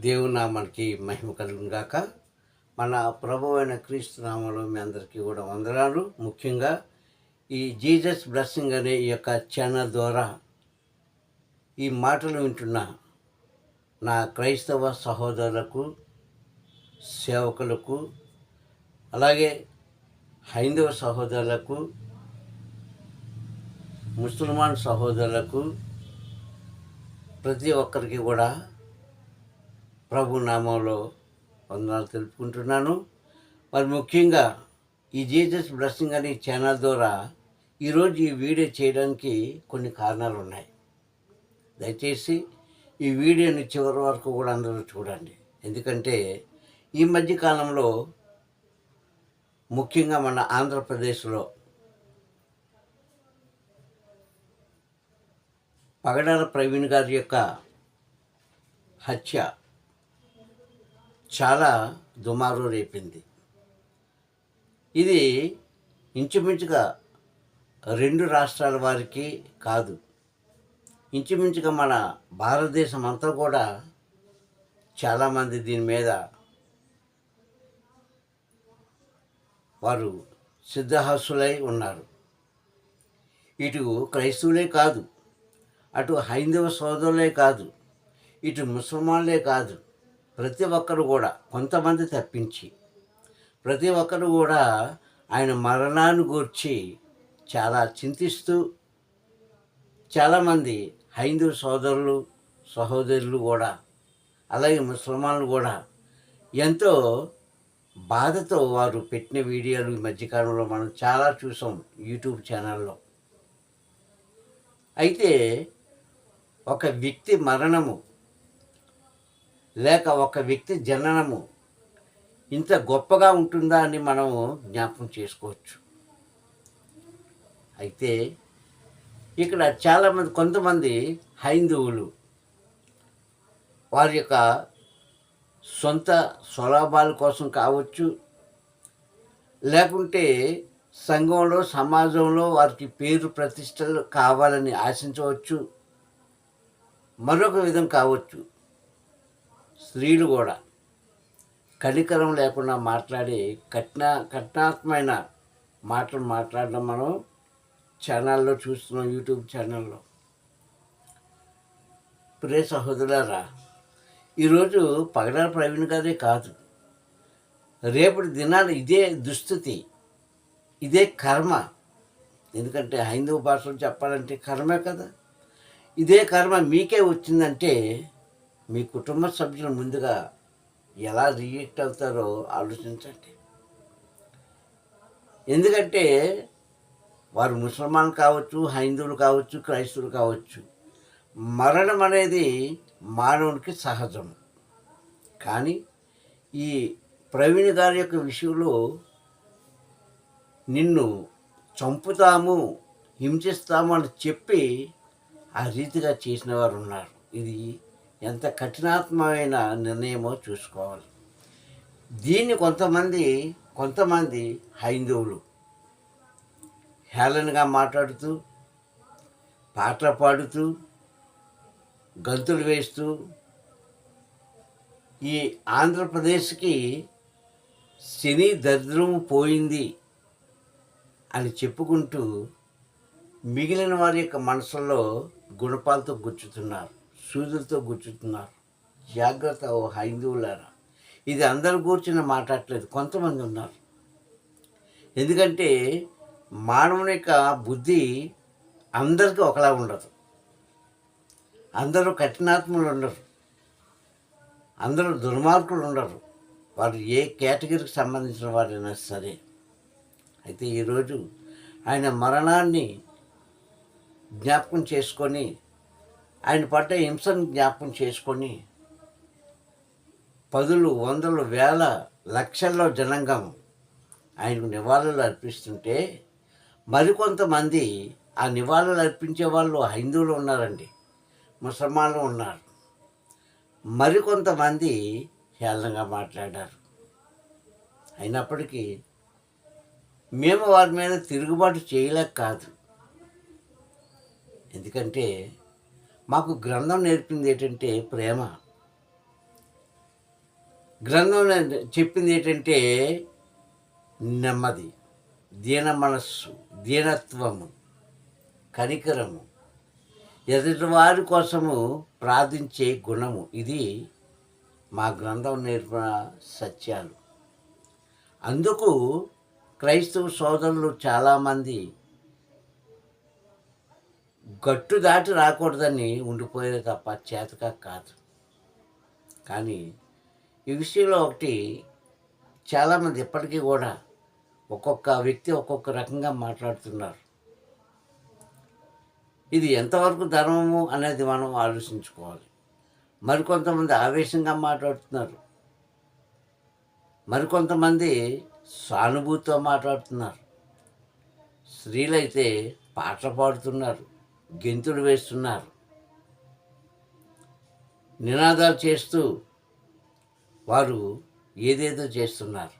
దేవుని నామానికి మహిమ కలుగుగాక మన ప్రభు అయిన క్రీస్తు నామంలో మీ అందరికీ కూడా వందనాలు. ముఖ్యంగా ఈ జీసస్ బ్లెస్సింగ్ అనే ఈ యొక్క ఛానల్ ద్వారా ఈ మాటలు వింటున్న నా క్రైస్తవ సహోదరులకు సేవకులకు అలాగే హైందవ సహోదరులకు ముసల్మాన్ సహోదరులకు ప్రతి ఒక్కరికి కూడా ప్రభు నామంలో వందనాలు తెలుపుకుంటున్నాను. మరి ముఖ్యంగా ఈ జీజస్ బ్లెస్సింగ్ అనే ఛానల్ ద్వారా ఈరోజు ఈ వీడియో చేయడానికి కొన్ని కారణాలు ఉన్నాయి. దయచేసి ఈ వీడియోని చివరి వరకు కూడా అందరూ చూడండి. ఎందుకంటే ఈ మధ్య కాలంలో ముఖ్యంగా మన ఆంధ్రప్రదేశ్లో పగడాల ప్రవీణ్ గారి యొక్క హత్య చాలా దుమారు రేపింది. ఇది ఇంచుమించుగా రెండు రాష్ట్రాల వారికి కాదు. ఇంచుమించుగా మన భారతదేశం అంతా కూడా చాలామంది దీని మీద వారు సిద్ధహాసులై ఉన్నారు. ఇటు క్రైస్తవులే కాదు అటు హైందవ సోదరులే కాదు ఇటు ముసల్మాన్లే కాదు ప్రతి ఒక్కరు కూడా కొంతమంది తప్పించి ప్రతి ఒక్కరు కూడా ఆయన మరణాన్ని గూర్చి చాలా చింతిస్తూ చాలామంది హైందవ సోదరులు సహోదరులు కూడా అలాగే ముసల్మాన్లు కూడా ఎంతో బాధతో వారు పెట్టిన వీడియోలు ఈ మధ్యకాలంలో మనం చాలా చూసాం యూట్యూబ్ ఛానల్లో. అయితే ఒక వ్యక్తి మరణము లేక ఒక వ్యక్తి జననము ఇంత గొప్పగా ఉంటుందా అని మనము జ్ఞాపకం చేసుకోవచ్చు. అయితే ఇక్కడ చాలామంది కొంతమంది హైందువులు వారి యొక్క సొంత స్వలాభాల కోసం కావచ్చు లేకుంటే సంఘంలో సమాజంలో వారికి పేరు ప్రతిష్టలు కావాలని ఆశించవచ్చు మరొక విధం కావచ్చు. స్త్రీలు కూడా కనికరం లేకుండా మాట్లాడి కఠిన కఠినాత్మైన మాటలు మాట్లాడడం మనం ఛానల్లో చూస్తున్నాం యూట్యూబ్ ఛానల్లో. ప్రే సహోదరులారా ఈరోజు పగడాల ప్రవీణ్ గారే కాదు రేపటి దినాలు ఇదే దుస్థితి ఇదే కర్మ. ఎందుకంటే హైందవ భాషలో చెప్పాలంటే కర్మే కదా. ఇదే కర్మ మీకే వచ్చిందంటే మీ కుటుంబ సభ్యులు ముందుగా ఎలా రియాక్ట్ అవుతారో ఆలోచించండి. ఎందుకంటే వారు ముసల్మాన్ కావచ్చు హైందువులు కావచ్చు క్రైస్తవులు కావచ్చు మరణం అనేది మానవునికి సహజం. కానీ ఈ ప్రవీణ్ గారి యొక్క విషయంలో నిన్ను చంపుతాము హింసిస్తాము అని చెప్పి ఆ రీతిగా చేసిన వారు ఉన్నారు. ఇది ఎంత కఠినాత్మమైన నిర్ణయమో చూసుకోవాలి. దీన్ని కొంతమంది కొంతమంది హైందవులు హేళనగా మాట్లాడుతూ పాటలు పాడుతూ గంతులు వేస్తూ ఈ ఆంధ్రప్రదేశ్కి శని దరిద్రం పోయింది అని చెప్పుకుంటూ మిగిలిన వారి యొక్క మనసుల్లో గుణపాలతో గుచ్చుతున్నారు. సూదులతో గుచ్చుతున్నారు జాగ్రత్త ఓ హైందువులారా. ఇది అందరు కూర్చుని మాట్లాడలేదు కొంతమంది ఉన్నారు. ఎందుకంటే మానవుని యొక్క బుద్ధి అందరికీ ఒకలా ఉండదు. అందరూ కఠినాత్ములు ఉండరు. అందరూ దుర్మార్గులు ఉండరు. వారు ఏ కేటగిరీకి సంబంధించిన వారైనా సరే. అయితే ఈరోజు ఆయన మరణాన్ని జ్ఞాపకం చేసుకొని ఆయన పడ్డ హింసను జ్ఞాపకం చేసుకొని పదులు వందలు వేల లక్షల్లో జనాంగం ఆయనకు నివాళులు అర్పిస్తుంటే మరికొంతమంది ఆ నివాళులు అర్పించే వాళ్ళు హైందువులు ఉన్నారండి ముసల్మాన్లు ఉన్నారు. మరికొంతమంది హేళనగా మాట్లాడారు. అయినప్పటికీ మేము వారి మీద తిరుగుబాటు చేయలేక కాదు. ఎందుకంటే మాకు గ్రంథం నేర్పింది ఏంటంటే ప్రేమ. గ్రంథం చెప్పింది ఏంటంటే నెమ్మది దీన మనస్సు దీనత్వము కనికరము ఎదుటివారి కోసము ప్రార్థించే గుణము. ఇది మా గ్రంథం నేర్పిన సత్యాలు. అందుకు క్రైస్తవ సోదరులు చాలామంది గట్టు దాటి రాకూడదని ఉండిపోయేది తప్ప చేతక కాదు. కానీ ఈ విషయంలో ఒకటి చాలామంది ఇప్పటికీ కూడా ఒక్కొక్క వ్యక్తి ఒక్కొక్క రకంగా మాట్లాడుతున్నారు. ఇది ఎంతవరకు ధర్మము అనేది మనం ఆలోచించుకోవాలి. మరికొంతమంది ఆవేశంగా మాట్లాడుతున్నారు. మరికొంతమంది సానుభూతితో మాట్లాడుతున్నారు. స్త్రీలైతే పాటలు పాడుతున్నారు. గెంతులు వేస్తున్నారు. నినాదాలు చేస్తూ వారు ఏదేదో చేస్తున్నారు.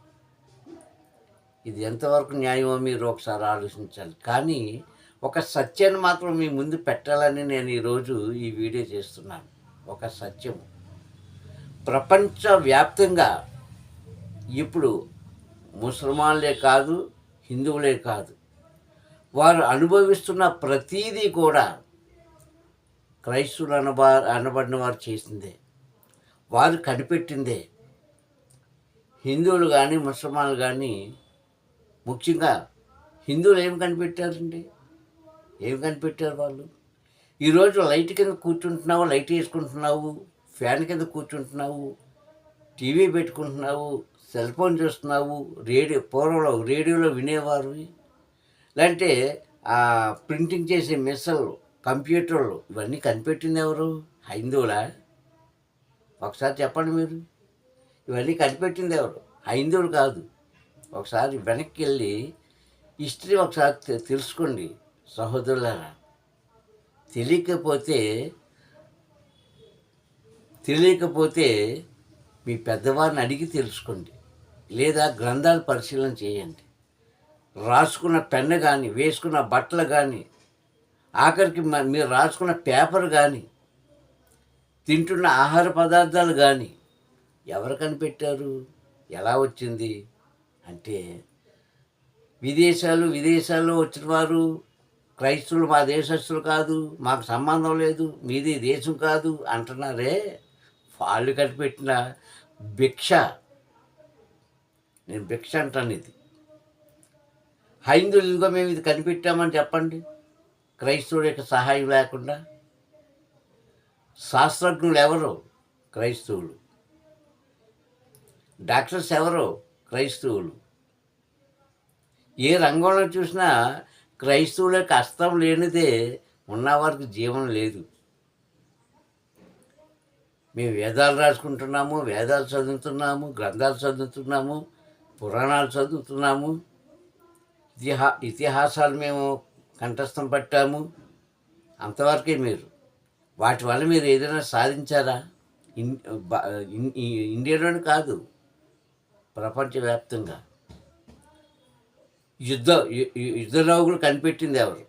ఇది ఎంతవరకు న్యాయమో మీరు ఒకసారి ఆలోచించాలి. కానీ ఒక సత్యాన్ని మాత్రం మీ ముందు పెట్టాలని నేను ఈరోజు ఈ వీడియో చేస్తున్నాను. ఒక సత్యం ప్రపంచవ్యాప్తంగా ఇప్పుడు ముసల్మాన్లే కాదు హిందువులే కాదు వారు అనుభవిస్తున్న ప్రతీదీ కూడా క్రైస్తవులు అనబ అనబడిన వారు చేసిందే. వారు కనిపెట్టిందే. హిందువులు కానీ ముసల్మాన్లు కానీ ముఖ్యంగా హిందువులు ఏం కనిపెట్టారండి? ఏం కనిపెట్టారు వాళ్ళు? ఈరోజు లైట్ కింద కూర్చుంటున్నావు లైట్ వేసుకుంటున్నావు ఫ్యాన్ కింద కూర్చుంటున్నావు టీవీ పెట్టుకుంటున్నావు సెల్ ఫోన్ చూస్తున్నావు రేడియో పూర్వంలో రేడియోలో వినేవారు? లేదంటే ఆ ప్రింటింగ్ చేసే మిషన్లు కంప్యూటర్లు ఇవన్నీ కనిపెట్టింది ఎవరు? హైందువులా? ఒకసారి చెప్పండి మీరు. ఇవన్నీ కనిపెట్టింది ఎవరు? హైందువులు కాదు. ఒకసారి వెనక్కి వెళ్ళి హిస్టరీ ఒకసారి తెలుసుకోండి సహోదరులారా. తెలియకపోతే తెలియకపోతే మీ పెద్దవారిని అడిగి తెలుసుకోండి. లేదా గ్రంథాలు పరిశీలన చేయండి. రాసుకున్న పెన్ను కానీ వేసుకున్న బట్టలు కానీ ఆఖరికి మీరు రాసుకున్న పేపర్ కానీ తింటున్న ఆహార పదార్థాలు కానీ ఎవరు కనిపెట్టారు? ఎలా వచ్చింది? అంటే విదేశాలు విదేశాల్లో వచ్చిన వారు క్రైస్తవులు మా దేశస్తులు కాదు మాకు సంబంధం లేదు మీది దేశం కాదు అంటున్నారే. వాళ్ళు కనిపెట్టిన భిక్ష. నేను భిక్ష అంటాను ఇది. హైందవులుగా మేము ఇది కనిపెట్టామని చెప్పండి? క్రైస్తవుడి యొక్క సహాయం లేకుండా. శాస్త్రజ్ఞులు ఎవరు? క్రైస్తవులు. డాక్టర్స్ ఎవరు? క్రైస్తవులు. ఏ రంగంలో చూసినా క్రైస్తవుల యొక్క అస్తం లేనిదే ఉన్నవారికి జీవం లేదు. మేము వేదాలు రాసుకుంటున్నాము వేదాలు చదువుతున్నాము గ్రంథాలు చదువుతున్నాము పురాణాలు చదువుతున్నాము. ఇతిహా ఇతిహాసాలు మేము కంఠస్థం పట్టాము. అంతవరకే మీరు. వాటి వల్ల మీరు ఏదైనా సాధించారా? ఇన్ బ- ఇండియాలోనే కాదు ప్రపంచవ్యాప్తంగా. యుద్ధ యుద్ధ నౌకలు కనిపెట్టింది ఎవరు?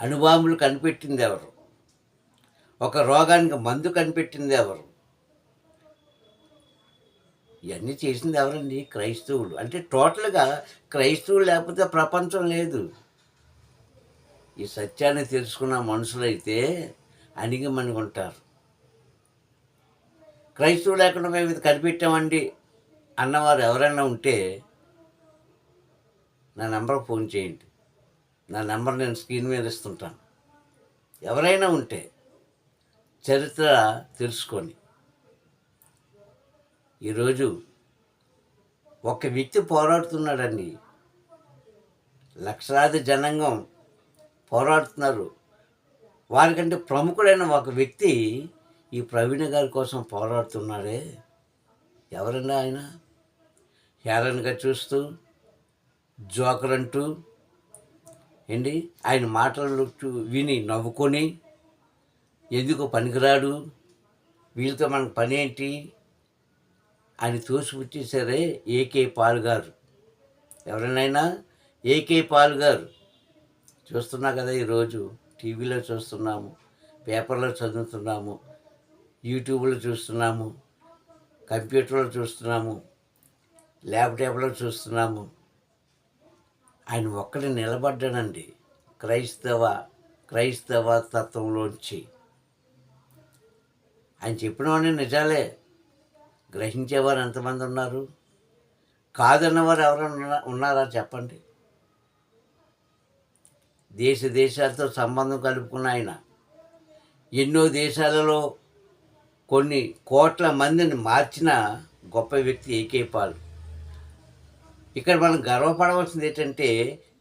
అణుబాంబులు కనిపెట్టింది ఎవరు? ఒక రోగానికి మందు కనిపెట్టింది ఎవరు? ఇవన్నీ చేసింది ఎవరండి? క్రైస్తవులు. అంటే టోటల్గా క్రైస్తవులు లేకపోతే ప్రపంచం లేదు. ఈ సత్యాన్ని తెలుసుకున్న మనుషులైతే అణిగి ఉంటారు క్రైస్తవులు లేకుండా మేము ఇది కనిపెట్టామండి అన్నవారు ఎవరైనా ఉంటే నా నెంబర్కి ఫోన్ చేయండి. నా నెంబర్ నేను స్క్రీన్ మీద ఇస్తుంటాను. ఎవరైనా ఉంటే చరిత్ర తెలుసుకొని ఈరోజు ఒక వ్యక్తి పోరాడుతున్నాడండి. లక్షలాది జనాంగం పోరాడుతున్నారు. వారికంటే ప్రముఖుడైన ఒక వ్యక్తి ఈ ప్రవీణ గారి కోసం పోరాడుతున్నాడే. ఎవరన్నా ఆయన? హేళనగా చూస్తూ జోకర్ అంటూ ఏంటి? ఆయన మాటలు విని నవ్వుకొని ఎందుకు పనికిరాడు? వీళ్ళతో మనకు పని ఏంటి అని తోసిపుచ్చేసారే ఏకే పాల్ గారు. ఎవరినైనా ఏకే పాల్ గారు. చూస్తున్నా కదా ఈరోజు టీవీలో చూస్తున్నాము పేపర్లో చదువుతున్నాము యూట్యూబ్లో చూస్తున్నాము కంప్యూటర్లో చూస్తున్నాము ల్యాప్టాప్లో చూస్తున్నాము. ఆయన ఒక్కడే నిలబడ్డానండి క్రైస్తవ క్రైస్తవ తత్వంలోంచి. ఆయన చెప్పినవన్నీ నిజాలే. గ్రహించేవారు ఎంతమంది ఉన్నారు? కాదన్నవారు ఎవరైనా ఉన్నారా చెప్పండి? దేశ దేశాలతో సంబంధం కలుపుకున్న ఆయన. ఎన్నో దేశాలలో కొన్ని కోట్ల మందిని మార్చిన గొప్ప వ్యక్తి ఏకే పాలు. ఇక్కడ మనం గర్వపడవలసింది ఏంటంటే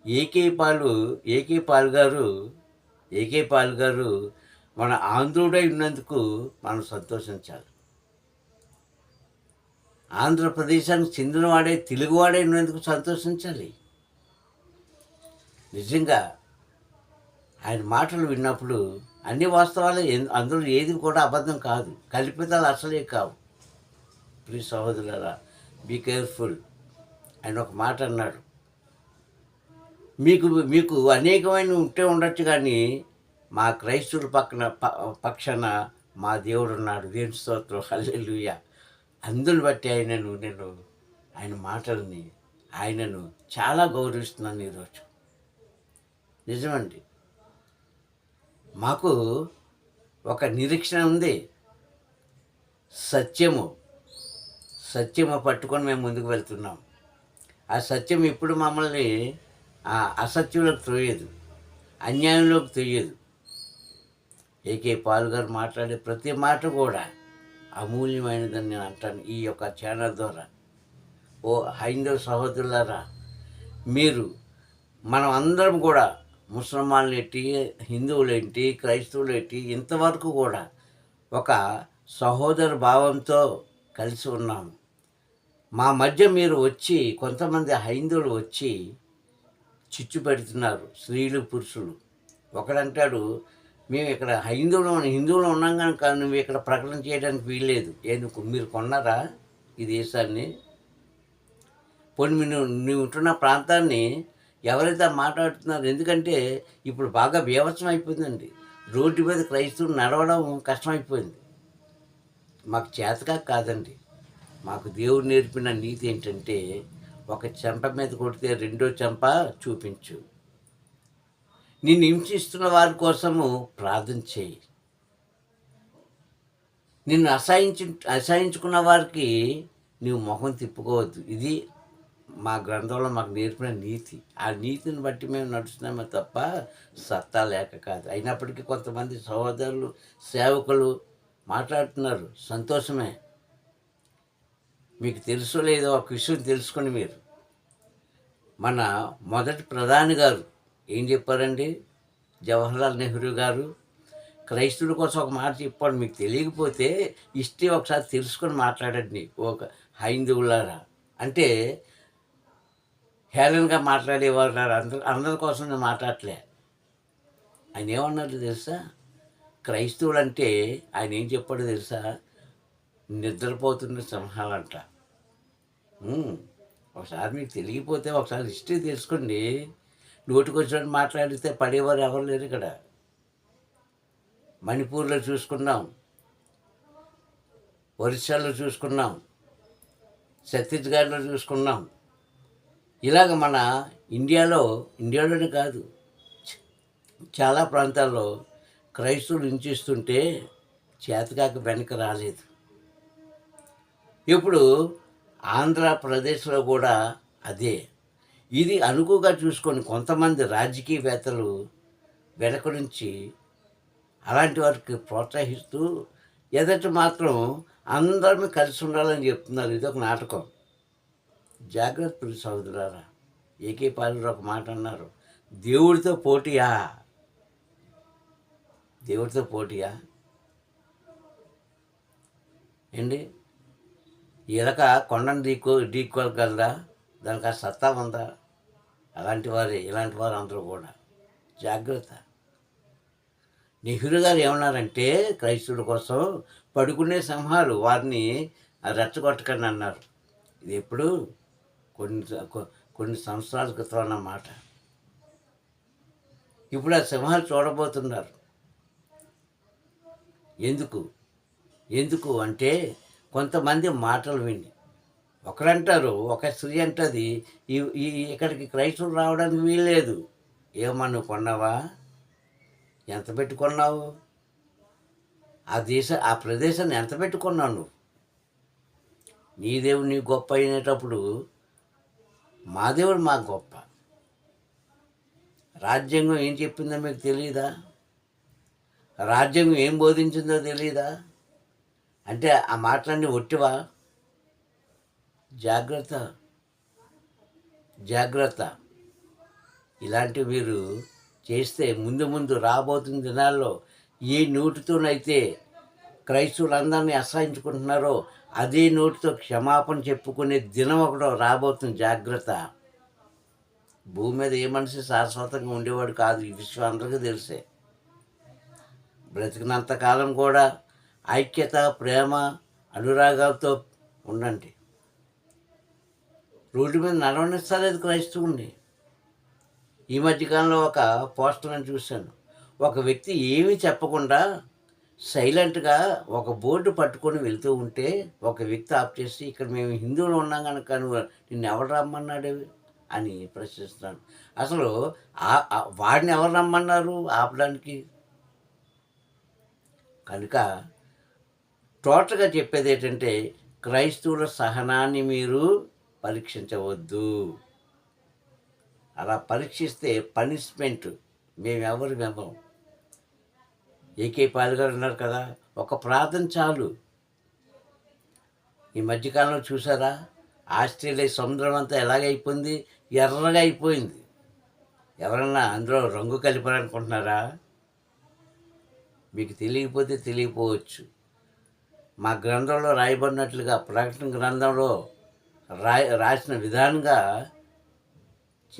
A K Paul A K Paul గారు ఏకే పాల్ గారు మన ఆంధ్రుడై ఉన్నందుకు మనం సంతోషించాలి. ఆంధ్రప్రదేశానికి చెందినవాడే తెలుగువాడే ఉన్నందుకు సంతోషించాలి? నిజంగా ఆయన మాటలు విన్నప్పుడు అన్ని వాస్తవాలు అందులో ఏది కూడా అబద్ధం కాదు. కల్పితాలు అసలే కావు. ప్లీజ్ సహోదరులరా బీ కేర్ఫుల్ ఆయన ఒక మాట అన్నాడు. మీకు మీకు అనేకమైన ఉంటే ఉండొచ్చు కానీ మా క్రైస్తవుల పక్కన ప- పక్షాన మా దేవుడు ఉన్నాడు దేవుని స్తోత్రం. హల్లెలూయ. అందులు బట్టి ఆయనను నేను ఆయన మాటల్ని ఆయనను చాలా గౌరవిస్తున్నాను ఈరోజు. నిజమండి. మాకు ఒక నిరీక్షణ ఉంది. సత్యము సత్యము పట్టుకొని మేము ముందుకు వెళ్తున్నాం. ఆ సత్యం ఇప్పుడు మమ్మల్ని ఆ అసత్యంలోకి తోయదు అన్యాయంలోకి తోయదు. ఏకే పాల్ గారు మాట్లాడే ప్రతి మాట కూడా అమూల్యమైనదని నేను అంటాను ఈ యొక్క ఛానల్ ద్వారా. ఓ హైందవ సహోదరులారా మీరు మనం అందరం కూడా ముసల్మాన్లేంటి ఏంటి హిందువులు ఏంటి క్రైస్తవులు ఏంటి ఇంతవరకు కూడా ఒక సహోదర భావంతో కలిసి ఉన్నాము. మా మధ్య మీరు వచ్చి కొంతమంది హైందువులు వచ్చి చిచ్చు పెడుతున్నారు స్త్రీలు పురుషులు. ఒకడంటాడు మేము ఇక్కడ హైందువులు హిందువులు ఉన్నాం కనుక నువ్వు ఇక్కడ ప్రకటన చేయడానికి వీల్లేదు. ఎందుకు మీరు కొన్నారా ఈ దేశాన్ని? పోనీ నువ్వు ఉంటున్న ప్రాంతాన్ని ఎవరైతే మాట్లాడుతున్నారు? ఎందుకంటే ఇప్పుడు బాగా బీభత్సం అయిపోయిందండి. రోడ్డు మీద క్రైస్తవులు నడవడం కష్టమైపోయింది. మాకు చేతగా కాదండి. మాకు దేవుడు నేర్పిన నీతి ఏంటంటే ఒక చెంప మీద కొడితే రెండో చెంప చూపించు. నిన్ను హింసిస్తున్న వారి కోసము ప్రార్థన చేయి. నిన్ను అసహించు అసహించుకున్న వారికి నీవు మొహం తిప్పుకోవద్దు. ఇది మా గ్రంథంలో మాకు నేర్పిన నీతి. ఆ నీతిని బట్టి మేము నడుస్తున్నామే తప్ప సత్తా లేక కాదు. అయినప్పటికీ కొంతమంది సహోదరులు సేవకులు మాట్లాడుతున్నారు. సంతోషమే. మీకు తెలుసు లేదో ఒక విషయం తెలుసుకుని మీరు. మన మొదటి ప్రధాని గారు ఏం చెప్పారండి? జవహర్లాల్ నెహ్రూ గారు క్రైస్తవుల కోసం ఒక మాట చెప్పాడు మీకు తెలియకపోతే ఇష్టే ఒకసారి తెలుసుకొని మాట్లాడండి ఒక హైందువులారా. అంటే హేళనగా మాట్లాడేవారు అందరు అందరి కోసం నేను మాట్లాడలే. ఆయన ఏమన్నాడు తెలుసా? క్రైస్తవులు అంటే ఆయన ఏం చెప్పాడు తెలుసా? నిద్రపోతున్న సింహాలంట. ఒకసారి మీకు తెలియకపోతే ఒకసారి హిస్టరీ తెలుసుకోండి. నోటికొచ్చినట్టు మాట్లాడితే పడేవారు ఎవరు లేరు ఇక్కడ. మణిపూర్లో చూసుకున్నాం. ఒరిస్సాలో చూసుకున్నాం. ఛత్తీస్గఢ్లో చూసుకున్నాం. ఇలాగ మన ఇండియాలో ఇండియాలోనే కాదు చాలా ప్రాంతాల్లో క్రైస్తవులు హింసిస్తుంటే చేతకాక వెనక రాలేదు. ఇప్పుడు ఆంధ్రప్రదేశ్లో కూడా అదే. ఇది అనుకుగా చూసుకొని కొంతమంది రాజకీయవేత్తలు వెనక నుంచి అలాంటి వారికి ప్రోత్సహిస్తూ ఎదట మాత్రం అందరం కలిసి ఉండాలని చెప్తున్నారు. ఇది ఒక నాటకం. జాగ్రత్త సోదరారా ఏకే పాలు ఒక మాట అన్నారు. దేవుడితో పోటీయా? దేవుడితో పోటీయా? ఏంటి? ఇలక కొండను ఢీకో ఢీకోగలదా దానికి ఆ సత్తా ఉందా? అలాంటి వారే ఇలాంటి వారు అందరూ కూడా. జాగ్రత్త. నెహ్రూ గారు ఏమన్నారంటే క్రైస్తవుల కోసం పడుకునే సింహాలు వారిని రెచ్చగొట్టకండి అన్నారు. ఇది ఎప్పుడు? కొన్ని కొన్ని సంవత్సరాల క్రితం అన్నమాట. ఇప్పుడు ఆ సింహాలు చూడబోతున్నారు. ఎందుకు? ఎందుకు అంటే కొంతమంది మాటలు విని ఒకరంటారు ఒక స్త్రీ అంటది ఈ ఈ ఇక్కడికి క్రైస్తవులు రావడానికి వీల్లేదు. ఏమన్నా నువ్వు కొన్నావా? ఎంత పెట్టుకున్నావు ఆ దేశ ఆ ప్రదేశాన్ని ఎంత పెట్టుకున్నావు నువ్వు? నీ దేవుడు నీ గొప్ప అయినప్పుడు మా దేవుడు మాకు గొప్ప. రాజ్యాంగం ఏం చెప్పిందో మీకు తెలియదా రాజ్యాంగం ఏం బోధించిందో తెలియదా అంటే ఆ మాటలన్నీ ఒట్టివా? జాగ్రత్త. జాగ్రత్త. ఇలాంటివి మీరు చేస్తే ముందు ముందు రాబోతున్న దినాల్లో ఏ నోటితోనైతే క్రైస్తవులందరినీ అసహించుకుంటున్నారో అదే నోటితో క్షమాపణ చెప్పుకునే దినం ఒకటో రాబోతుంది జాగ్రత్త. భూమి మీద ఏ మనిషి శాశ్వతంగా ఉండేవాడు కాదు ఈ విషయం అందరికీ తెలిసే. బ్రతికినంత కాలం కూడా ఐక్యత ప్రేమ అనురాగాలతో ఉండండి. రోడ్డు మీద నడవనిస్తలేదు క్రైస్తవుని ఈ మధ్యకాలంలో ఒక పోస్టర్ని చూశాను. ఒక వ్యక్తి ఏమీ చెప్పకుండా సైలెంట్గా ఒక బోర్డు పట్టుకొని వెళ్తూ ఉంటే ఒక వ్యక్తి ఆఫ్ చేసి ఇక్కడ మేము హిందువులు ఉన్నాం కనుక నువ్వు నిన్ను ఎవరు రమ్మన్నాడు అని ప్రశ్నిస్తున్నాను. అసలు ఆ- వాడిని ఎవరు రమ్మన్నారు ఆపడానికి? కనుక టోటల్గా చెప్పేది ఏంటంటే క్రైస్తవుల సహనాన్ని మీరు పరీక్షించవద్దు. అలా పరీక్షిస్తే పనిష్మెంట్ మేము మేము ఏకే పాల్ గారు ఉన్నారు కదా ఒక ప్రార్థన చాలు. ఈ మధ్యకాలంలో చూసారా ఆస్ట్రేలియా సముద్రం అంతా ఎలాగైపోయింది ఎర్రగా అయిపోయింది. ఎవరన్నా అందులో రంగు కలిపారనుకుంటున్నారా? మీకు తెలియకపోతే తెలియకపోవచ్చు మా గ్రంథంలో రాయబడినట్లుగా ప్రకటన గ్రంథంలో రాయ రాసిన విధానంగా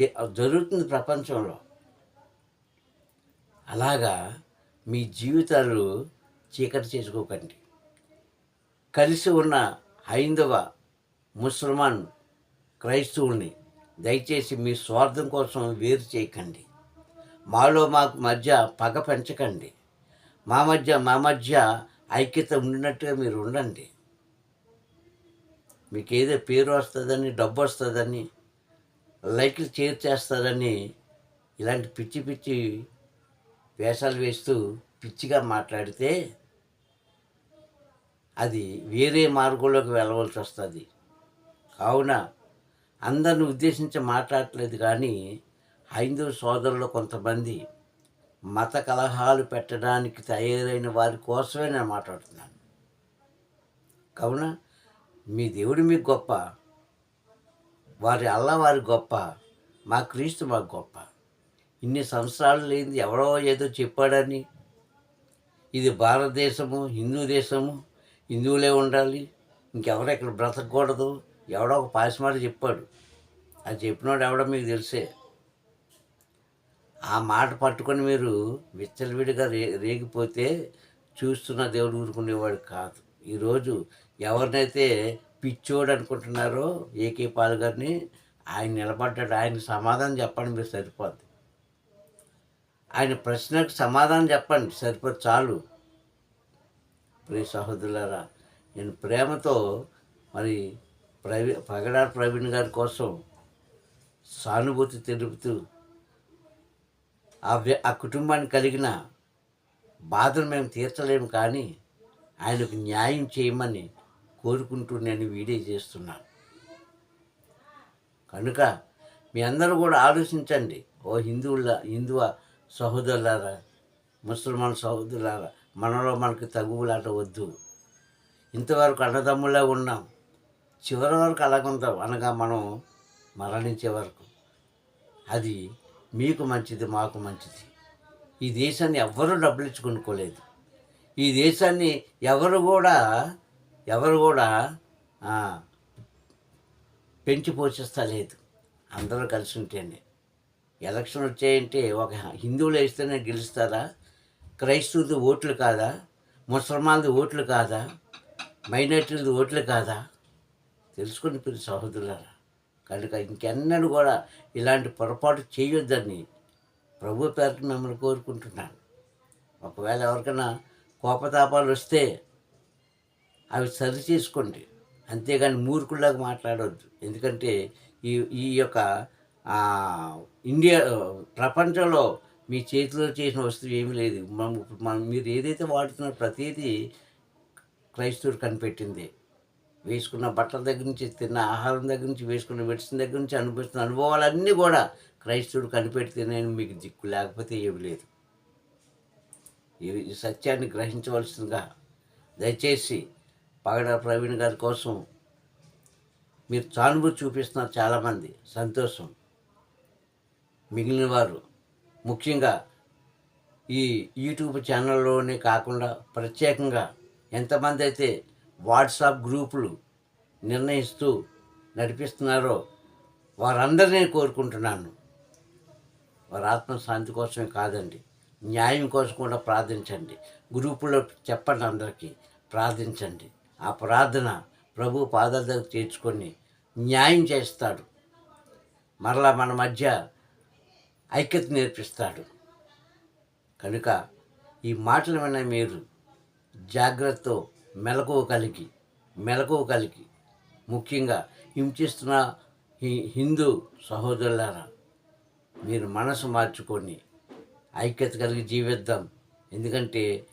చే- జరుగుతుంది ప్రపంచంలో. అలాగా మీ జీవితాలు చీకటి చేసుకోకండి. కలిసి ఉన్న హైందవ ముసల్మాన్ క్రైస్తవుల్ని దయచేసి మీ స్వార్థం కోసం వేరు చేయకండి. మాలో మాకు మధ్య పగ పెంచకండి. మా మధ్య మా మధ్య ఐక్యత ఉండినట్టుగా మీరు ఉండండి. మీకు ఏదో పేరు వస్తుందని డబ్బు వస్తుందని లైక్లు చేర్చేస్తుందని ఇలాంటి పిచ్చి పిచ్చి వేషాలు వేస్తూ పిచ్చిగా మాట్లాడితే అది వేరే మార్గంలోకి వెళ్ళవలసి వస్తుంది. కావున అందరిని ఉద్దేశించి మాట్లాడట్లేదు కానీ హైందవ సోదరులు కొంతమంది మత కలహాలు పెట్టడానికి తయారైన వారి కోసమే నేను మాట్లాడుతున్నాను. కావున మీ దేవుడు మీకు గొప్ప. వారి అల్లా వారి గొప్ప. మా క్రీస్తు మాకు గొప్ప. ఇన్ని సంవత్సరాలు లేనిది ఎవరో ఏదో చెప్పాడని. ఇది భారతదేశము హిందూ దేశము హిందువులే ఉండాలి. ఇంకెవరు ఇక్కడ బ్రతకూడదు. ఎవడో ఒక పాసిమాట చెప్పాడు. అది చెప్పినోడు ఎవడో మీకు తెలిసే. ఆ మాట పట్టుకొని మీరు విచ్చలవిడిగా రే రేగిపోతే చూస్తున్న దేవుడు ఊరుకునేవాడు కాదు. ఈరోజు ఎవరినైతే పిచ్చోడు అనుకుంటున్నారో ఏకే పాల్ గారిని ఆయన నిలబడ్డాడు. ఆయన సమాధానం చెప్పండి మీరు సరిపోద్ది. ఆయన ప్రశ్నకు సమాధానం చెప్పండి సరిపోదు చాలు. ప్రియ సహోదరులారా నేను ప్రేమతో మరి ప్రవీ పగడార్ ప్రవీణ్ గారి కోసం సానుభూతి తెలుపుతూ ఆ వ్య- ఆ కుటుంబానికి కలిగిన బాధను మేము తీర్చలేము కానీ ఆయనకు న్యాయం చేయమని కోరుకుంటూ నేను వీడియో చేస్తున్నాను. కనుక మీ అందరూ కూడా ఆలోచించండి. ఓ హిందువుల హిందువ సహోదరులారా ముసల్మాన్ సహోదరులారా మనలో మనకి తగువులాట వద్దు. ఇంతవరకు అన్నదమ్ములా ఉన్నాం. చివరి వరకు అలాగుంటాం అనగా మనం మరణించే వరకు. అది మీకు మంచిది మాకు మంచిది. ఈ దేశాన్ని ఎవ్వరూ డబ్బులు ఇచ్చి కొనుక్కోలేదు. ఈ దేశాన్ని ఎవరు కూడా ఎవరు కూడా పెంచి పోషిస్తలేదు అందరూ కలిసి ఉంటేనే. ఎలక్షన్ వచ్చాయంటే ఒక హిందువులు వేస్తేనే గెలుస్తారా? క్రైస్తవులది ఓట్లు కాదా? ముసల్మాన్ది ఓట్లు కాదా? మైనార్టీలది ఓట్లు కాదా? తెలుసుకుని పిల్లలు సహోదరులారా కనుక ఇంకెన్నడూ కూడా ఇలాంటి పొరపాటు చేయొద్దని ప్రభు పేరుకి మిమ్మల్ని కోరుకుంటున్నాను. ఒకవేళ ఎవరికైనా కోపతాపాలు వస్తే అవి సరి చేసుకోండి. అంతేగాని మూర్ఖుల్లాగా మాట్లాడవద్దు ఎందుకంటే ఈ ఈ యొక్క ఇండియా ప్రపంచంలో మీ చేతిలో చేసిన వస్తువు ఏమీ లేదు. మనం మనం మీరు ఏదైతే వాడుతున్నారో ప్రతిదీ క్రైస్తవుడు కనిపెట్టింది. వేసుకున్న బట్టల దగ్గర నుంచి తిన్న ఆహారం దగ్గర నుంచి వేసుకున్న మెడిసిన్ దగ్గర నుంచి అనుభవిస్తున్న అనుభవాలన్నీ కూడా క్రైస్తవుడు కనిపెడితేనే మీకు దిక్కు లేకపోతే ఏమి లేదు. ఈ సత్యాన్ని గ్రహించవలసిందిగా దయచేసి పగడ ప్రవీణ్ గారి కోసం మీరు సానుభూతి చూపిస్తున్నారు చాలామంది. సంతోషం. మిగిలిన వారు. ముఖ్యంగా ఈ యూట్యూబ్ ఛానల్లోనే కాకుండా ప్రత్యేకంగా ఎంతమంది అయితే వాట్సాప్ గ్రూపులు నిర్ణయిస్తూ నడిపిస్తున్నారో వారందరినీ కోరుకుంటున్నాను. వారి ఆత్మశాంతి కోసమే కాదండి. న్యాయం కోసం కూడా ప్రార్థించండి. గ్రూపులో చెప్పండి అందరికీ. ప్రార్థించండి. ఆ ప్రార్థన ప్రభు పాదాల దగ్గర చేర్చుకొని న్యాయం చేస్తాడు. మరలా మన మధ్య ఐక్యత నేర్పిస్తాడు. కనుక ఈ మాటలు విన్న మీరు జాగ్రత్తతో మెలకువ కలిగి మెలకువ కలిగి ముఖ్యంగా హింసిస్తున్న హిందూ సహోదరులారా మీరు మనసు మార్చుకొని ఐక్యత కలిగి జీవిద్దాం. ఎందుకంటే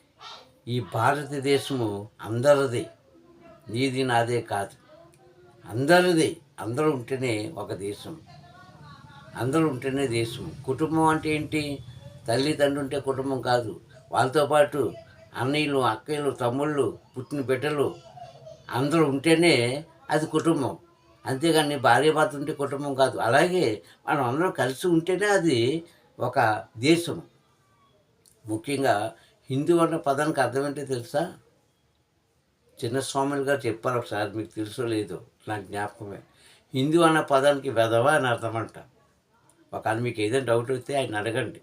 ఈ భారతదేశము అందరిది. నీది నాదే కాదు. అందరిది అందరూ ఉంటేనే ఒక దేశం. అందరూ ఉంటేనే దేశం. కుటుంబం అంటే ఏంటి? తల్లి తండ్రి ఉంటే కుటుంబం కాదు. వాళ్ళతో పాటు అన్నయ్యలు అక్కయ్యలు తమ్ముళ్ళు పుట్టిన బిడ్డలు అందరూ ఉంటేనే అది కుటుంబం. అంతేగాని భార్య భర్త ఉంటే కుటుంబం కాదు. అలాగే మనం అందరం కలిసి ఉంటేనే అది ఒక దేశం. ముఖ్యంగా హిందూ అన్న పదానికి అర్థం ఏంటో తెలుసా? చిన్న స్వాములు గారు చెప్పారు ఒకసారి మీకు తెలుసో లేదో నాకు జ్ఞాపకమే. హిందూ అన్న పదానికి వెధవ అని అర్థం అంట ఒకవేళ మీకు ఏదైనా డౌట్ వస్తే ఆయన అడగండి.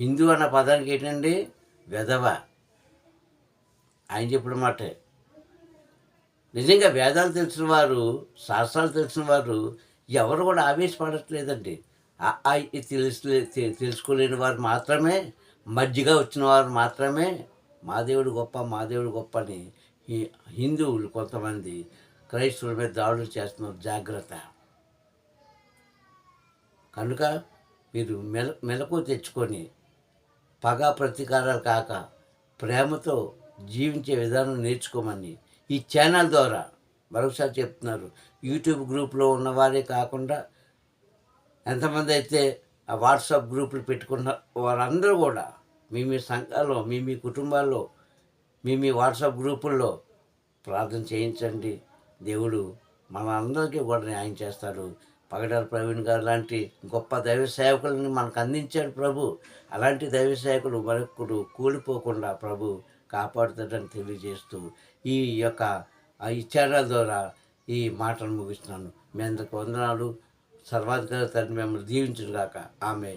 హిందూ అన్న పదానికి ఏంటండి? వెధవ. ఆయన చెప్పిన మాటే. నిజంగా వేదాలు తెలిసిన వారు శాస్త్రాలు తెలిసిన వారు ఎవరు కూడా ఆవేశపడట్లేదండి. తెలుసు తెలుసుకోలేని వారు మాత్రమే మజ్జిగ వచ్చిన వారు మాత్రమే మా దేవుడు గొప్ప మా దేవుడు గొప్ప అని హిందువులు కొంతమంది క్రైస్తవుల మీద దాడులు చేస్తున్నారు. జాగ్రత్త. కనుక మీరు మెల మెలకు తెచ్చుకొని పగ ప్రతీకారాలు కాక ప్రేమతో జీవించే విధానం నేర్చుకోమని ఈ ఛానల్ ద్వారా మరొకసారి చెప్తున్నారు. యూట్యూబ్ గ్రూప్లో ఉన్నవారే కాకుండా ఎంతమంది అయితే ఆ వాట్సాప్ గ్రూపులు పెట్టుకున్న వారందరూ కూడా మీ మీ సంఘాల్లో మీ మీ కుటుంబాల్లో మీ మీ వాట్సాప్ గ్రూపుల్లో ప్రార్థన చేయించండి. దేవుడు మన అందరికీ కూడా న్యాయం చేస్తాడు. పగడాల ప్రవీణ్ గారు లాంటి గొప్ప దైవ సేవకులను మనకు అందించాడు ప్రభు. అలాంటి దైవ సేవకులు మరొకడు కూలిపోకుండా ప్రభు కాపాడుతాడని తెలియజేస్తూ ఈ యొక్క ఇచ్చారాల ద్వారా ఈ మాటలు ముగిస్తున్నాను. మీ అందరికి వందనాలు. సర్వాధికారి తండ్రి మిమ్మల్ని దీవించుగాక ఆమె